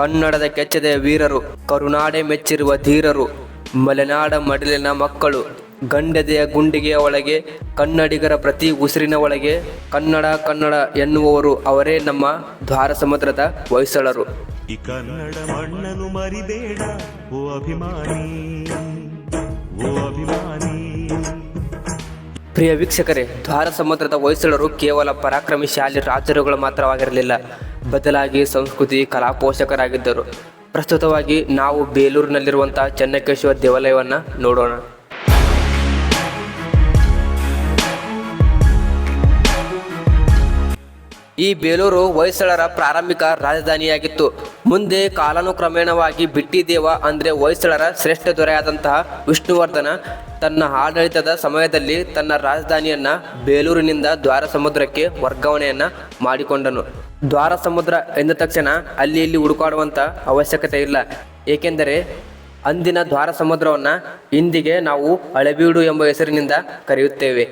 ಕನ್ನಡದ ಕೆಚ್ಚದೆ ವೀರರು ಕರುನಾಡೆ ಮೆಚ್ಚಿರುವ ಧೀರರು ಮಲೆನಾಡ ಮಡಿಲಿನ ಮಕ್ಕಳು ಗಂಡದೆಯ ಗುಂಡಿಗೆಯ ಒಳಗೆ ಕನ್ನಡಿಗರ ಪ್ರತಿ ಉಸಿರಿನ ಒಳಗೆ ಕನ್ನಡ ಕನ್ನಡ ಎನ್ನುವವರು ಅವರೇ ನಮ್ಮ ದ್ವಾರ ಸಮುದ್ರದ ಹೊಯ್ಸಳರು. ಈ ಕನ್ನಡ ಮಣ್ಣನ್ನು ಮರಿಬೇಡ ಓ ಅಭಿಮಾನಿ ಓ ಅಭಿಮಾನಿ. ಪ್ರಿಯ ವೀಕ್ಷಕರೇ ದ್ವಾರ ಸಮುದ್ರದ ಹೊಯ್ಸಳರು ಕೇವಲ ಪರಾಕ್ರಮಿಶಾಲಿ ರಾಜರುಗಳು ಮಾತ್ರವಾಗಿರಲಿಲ್ಲ. ಬದಲಾಗಿ ಸಂಸ್ಕೃತಿ ಕಲಾಪೋಷಕರಾಗಿದ್ದರು ಪ್ರಸ್ತುತವಾಗಿ ನಾವು ಬೇಲೂರಿನಲ್ಲಿರುವಂತಹ ಚೆನ್ನಕೇಶ್ವರ ದೇವಾಲಯವನ್ನು ನೋಡೋಣ. ಈ ಬೇಲೂರು ಹೊಯ್ಸಳರ ಪ್ರಾರಂಭಿಕ ರಾಜಧಾನಿಯಾಗಿತ್ತು. ಮುಂದೆ ಕಾಲಾನುಕ್ರಮೇಣವಾಗಿ ಬಿಟ್ಟಿದೇವ ಅಂದರೆ ಹೊಯ್ಸಳರ ಶ್ರೇಷ್ಠ ದೊರೆಯಾದಂತಹ ವಿಷ್ಣುವರ್ಧನ ತನ್ನ ಆಡಳಿತದ ಸಮಯದಲ್ಲಿ ತನ್ನ ರಾಜಧಾನಿಯನ್ನು ಬೇಲೂರಿನಿಂದ ದ್ವಾರ ಸಮುದ್ರಕ್ಕೆ ವರ್ಗಾವಣೆಯನ್ನು ಮಾಡಿಕೊಂಡನು. ದ್ವಾರ ಸಮುದ್ರ ಎಂದ ತಕ್ಷಣ ಅಲ್ಲಿ ಇಲ್ಲಿ ಹುಡುಕಾಡುವಂತ ಅವಶ್ಯಕತೆ ಇಲ್ಲ. ಏಕೆಂದರೆ ಅಂದಿನ ದ್ವಾರ ಸಮುದ್ರವನ್ನ ಇಂದಿಗೆ ನಾವು ಹಳೆಬೀಡು ಎಂಬ ಹೆಸರಿನಿಂದ ಕರೆಯುತ್ತೇವೆ.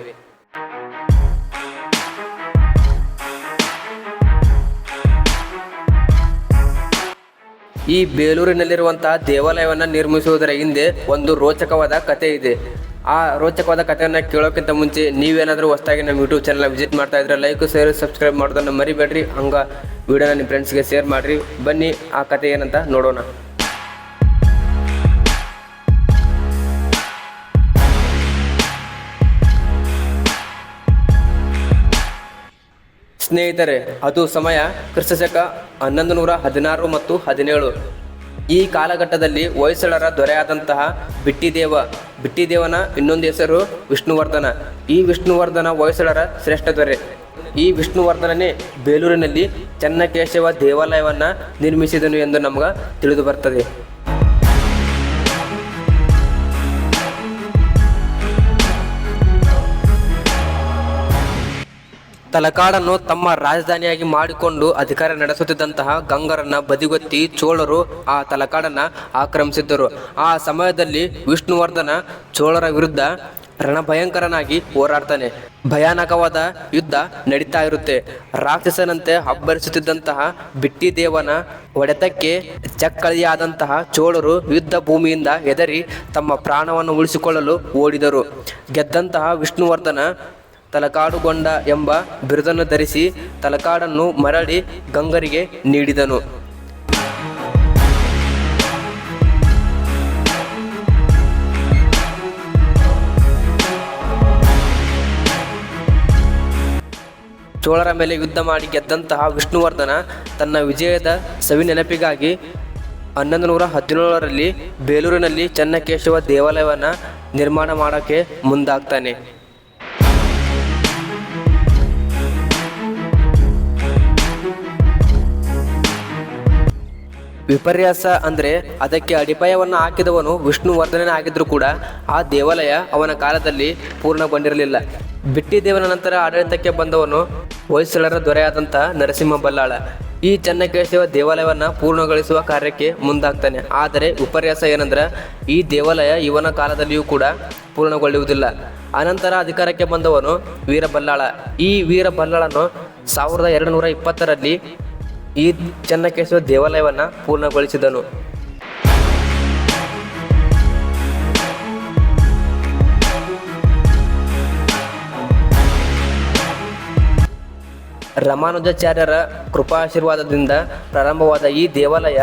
ಈ ಬೇಲೂರಿನಲ್ಲಿರುವಂತಹ ದೇವಾಲಯವನ್ನು ನಿರ್ಮಿಸುವುದರ ಹಿಂದೆ ಒಂದು ರೋಚಕವಾದ ಕಥೆ ಇದೆ. ಆ ರೋಚಕವಾದ ಕಥೆಯನ್ನು ಕೇಳೋಕ್ಕಿಂತ ಮುಂಚೆ ನೀವೇನಾದರೂ ಹೊಸದಾಗಿ ನಮ್ಮ ಯೂಟ್ಯೂಬ್ ಚಾನಲ್ ವಿಸಿಟ್ ಮಾಡ್ತಾ ಇದ್ರೆ ಲೈಕ್ ಶೇರ್ ಸಬ್ಸ್ಕ್ರೈಬ್ ಮಾಡೋದನ್ನು ಮರಿಬೇಡ್ರಿ. ಹಂಗ ವಿಡಿಯೋನ ನಿಮ್ಮ ಫ್ರೆಂಡ್ಸ್ಗೆ ಶೇರ್ ಮಾಡಿರಿ. ಬನ್ನಿ ಆ ಕಥೆ ಏನಂತ ನೋಡೋಣ. ಸ್ನೇಹಿತರೆ, ಅದು ಸಮಯ ಕ್ರಿಸ್ತಶಕ ಹನ್ನೊಂದು ನೂರ ಹದಿನಾರು ಮತ್ತು ಹದಿನೇಳು. ಈ ಕಾಲಘಟ್ಟದಲ್ಲಿ ಹೊಯ್ಸಳರ ದೊರೆಯಾದಂತಹ ಬಿಟ್ಟಿದೇವ, ಬಿಟ್ಟಿದೇವನ ಇನ್ನೊಂದು ಹೆಸರು ವಿಷ್ಣುವರ್ಧನ. ಈ ವಿಷ್ಣುವರ್ಧನ ಹೊಯ್ಸಳರ ಶ್ರೇಷ್ಠ ದೊರೆ. ಈ ವಿಷ್ಣುವರ್ಧನನೇ ಬೇಲೂರಿನಲ್ಲಿ ಚೆನ್ನಕೇಶವ ದೇವಾಲಯವನ್ನು ನಿರ್ಮಿಸಿದನು ಎಂದು ನಮಗೆ ತಿಳಿದು ಬರ್ತದೆ. ತಲಕಾಡನ್ನು ತಮ್ಮ ರಾಜಧಾನಿಯಾಗಿ ಮಾಡಿಕೊಂಡು ಅಧಿಕಾರ ನಡೆಸುತ್ತಿದ್ದಂತಹ ಗಂಗರನ್ನ ಬದಿಗೊತ್ತಿ ಚೋಳರು ಆ ತಲಕಾಡನ್ನ ಆಕ್ರಮಿಸಿದ್ದರು. ಆ ಸಮಯದಲ್ಲಿ ವಿಷ್ಣುವರ್ಧನ ಚೋಳರ ವಿರುದ್ಧ ರಣಭಯಂಕರನಾಗಿ ಹೋರಾಡ್ತಾನೆ. ಭಯಾನಕವಾದ ಯುದ್ಧ ನಡೀತಾ ಇರುತ್ತೆ. ರಾಕ್ಷಸನಂತೆ ಹಬ್ಬರಿಸುತ್ತಿದ್ದಂತಹ ಬಿಟ್ಟಿದೇವನ ಹೊಡೆತಕ್ಕೆ ಚಕ್ಕಳಿಯಾದಂತಹ ಚೋಳರು ಯುದ್ಧ ಭೂಮಿಯಿಂದ ಹೆದರಿ ತಮ್ಮ ಪ್ರಾಣವನ್ನು ಉಳಿಸಿಕೊಳ್ಳಲು ಓಡಿದರು. ಗೆದ್ದಂತಹ ವಿಷ್ಣುವರ್ಧನ ತಲಕಾಡುಗೊಂಡ ಎಂಬ ಬಿರುದನ್ನು ಧರಿಸಿ ತಲಕಾಡನ್ನು ಮರಳಿ ಗಂಗರಿಗೆ ನೀಡಿದನು. ಚೋಳರ ಮೇಲೆ ಯುದ್ಧ ಮಾಡಿ ಗೆದ್ದಂತಹ ವಿಷ್ಣುವರ್ಧನ ತನ್ನ ವಿಜಯದ ಸವಿ ನೆನಪಿಗಾಗಿ ಹನ್ನೊಂದು ನೂರ ಹದಿನೇಳರಲ್ಲಿ ಬೇಲೂರಿನಲ್ಲಿ ಚೆನ್ನಕೇಶವ ದೇವಾಲಯವನ್ನು ನಿರ್ಮಾಣ ಮಾಡೋಕ್ಕೆ ಮುಂದಾಗ್ತಾನೆ. ವಿಪರ್ಯಾಸ ಅಂದರೆ ಅದಕ್ಕೆ ಅಡಿಪಾಯವನ್ನು ಹಾಕಿದವನು ವಿಷ್ಣುವರ್ಧನೇ ಆಗಿದ್ರು ಕೂಡ ಆ ದೇವಾಲಯ ಅವನ ಕಾಲದಲ್ಲಿ ಪೂರ್ಣಗೊಂಡಿರಲಿಲ್ಲ. ಬಿಟ್ಟಿದೇವನ ನಂತರ ಆಡಳಿತಕ್ಕೆ ಬಂದವನು ಹೊಯ್ಸಳರ ದೊರೆಯಾದಂಥ ನರಸಿಂಹ ಬಲ್ಲಾಳ. ಈ ಚೆನ್ನಕೇಶವ ದೇವಾಲಯವನ್ನು ಪೂರ್ಣಗೊಳಿಸುವ ಕಾರ್ಯಕ್ಕೆ ಮುಂದಾಗ್ತಾನೆ. ಆದರೆ ವಿಪರ್ಯಾಸ ಏನಂದ್ರೆ ಈ ದೇವಾಲಯ ಇವನ ಕಾಲದಲ್ಲಿಯೂ ಕೂಡ ಪೂರ್ಣಗೊಳ್ಳುವುದಿಲ್ಲ. ಅನಂತರ ಅಧಿಕಾರಕ್ಕೆ ಬಂದವನು ವೀರಬಲ್ಲಾಳ. ಈ ವೀರಬಲ್ಲಾಳನು ಸಾವಿರದ ಎರಡು ನೂರ ಇಪ್ಪತ್ತರಲ್ಲಿ ಈ ಚೆನ್ನಕೇಶವ ದೇವಾಲಯವನ್ನು ಪೂರ್ಣಗೊಳಿಸಿದನು. ರಾಮಾನುಜಾಚಾರ್ಯರ ಕೃಪಾಶೀರ್ವಾದದಿಂದ ಪ್ರಾರಂಭವಾದ ಈ ದೇವಾಲಯ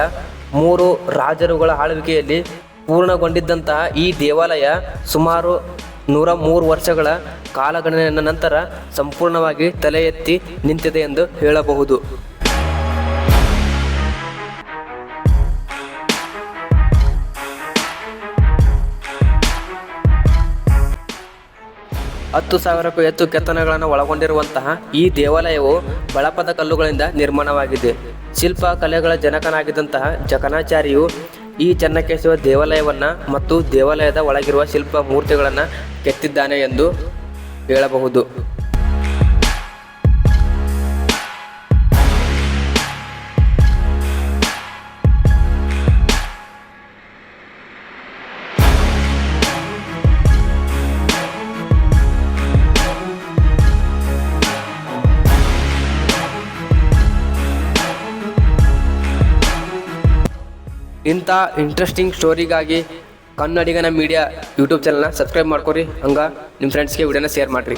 ಮೂರು ರಾಜರುಗಳ ಆಳ್ವಿಕೆಯಲ್ಲಿ ಪೂರ್ಣಗೊಂಡಿದ್ದಂತಹ ಈ ದೇವಾಲಯ ಸುಮಾರು ನೂರ ಮೂರು ವರ್ಷಗಳ ಕಾಲಗಣನೆಯ ನಂತರ ಸಂಪೂರ್ಣವಾಗಿ ತಲೆ ಎತ್ತಿ ನಿಂತಿದೆ ಎಂದು ಹೇಳಬಹುದು. ಹತ್ತು ಸಾವಿರಕ್ಕೂ ಹೆಚ್ಚು ಕೆತ್ತನೆಗಳನ್ನು ಒಳಗೊಂಡಿರುವಂತಹ ಈ ದೇವಾಲಯವು ಬಳಪದ ಕಲ್ಲುಗಳಿಂದ ನಿರ್ಮಾಣವಾಗಿದೆ. ಶಿಲ್ಪ ಕಲೆಗಳ ಜನಕನಾಗಿದ್ದಂತಹ ಜಕನಾಚಾರ್ಯು ಈ ಚೆನ್ನಕೇಶವ ದೇವಾಲಯವನ್ನ ಮತ್ತು ದೇವಾಲಯದ ಒಳಗಿರುವ ಶಿಲ್ಪ ಮೂರ್ತಿಗಳನ್ನು ಕೆತ್ತಿದ್ದಾನೆ ಎಂದು ಹೇಳಬಹುದು. ಇಂಥ ಇಂಟ್ರೆಸ್ಟಿಂಗ್ ಸ್ಟೋರಿಗಾಗಿ ಕನ್ನಡಿಗನ ಮೀಡಿಯಾ ಯೂಟ್ಯೂಬ್ ಚಾನಲ್ನ ಸಬ್ಸ್ಕ್ರೈಬ್ ಮಾಡ್ಕೊರಿ. ಹಂಗೆ ನಿಮ್ಮ ಫ್ರೆಂಡ್ಸ್ಗೆ ವಿಡಿಯೋನ ಶೇರ್ ಮಾಡಿರಿ.